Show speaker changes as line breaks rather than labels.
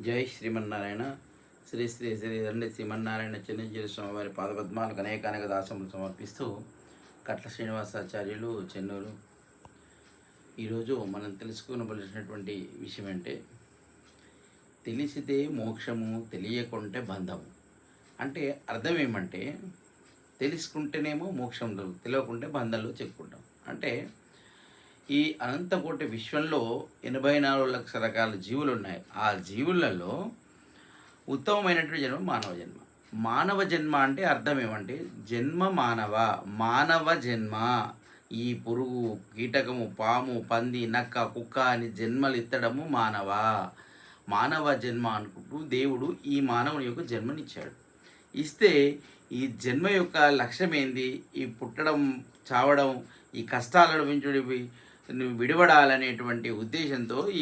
జై శ్రీమన్నారాయణ. శ్రీ శ్రీ శ్రీ రండి శ్రీమన్నారాయణ చిన్నజీరి స్వామి వారి పాదపద్మాలకు అనేక అనేక దాసములు సమర్పిస్తూ కట్ల శ్రీనివాసాచార్యులు చెన్నూరు. ఈరోజు మనం తెలుసుకోవలసినటువంటి విషయం అంటే తెలిసితే మోక్షము తెలియకుంటే బంధము. అంటే అర్థం ఏమంటే తెలుసుకుంటేనేమో మోక్షం తెలియకుంటే బంధాలు చెప్పుకుంటాం. అంటే ఈ అనంతకోటి విశ్వంలో ఎనభై నాలుగు లక్షల రకాల జీవులు ఉన్నాయి. ఆ జీవులలో ఉత్తమమైనటువంటి జన్మ మానవ జన్మ. మానవ జన్మ అంటే అర్థం ఏమంటే జన్మ మానవ మానవ జన్మ. ఈ పురుగు కీటకము పాము పంది నక్క కుక్క అని జన్మలు ఎత్తడము మానవ. మానవ జన్మ అనుకుంటూ దేవుడు ఈ మానవుని యొక్క జన్మనిచ్చాడు. ఇస్తే ఈ జన్మ యొక్క లక్ష్యం ఏంది ఈ పుట్టడం చావడం ఈ కష్టాలను అనుభవించడం విడవడాలనేటువంటి ఉద్దేశంతో ఈ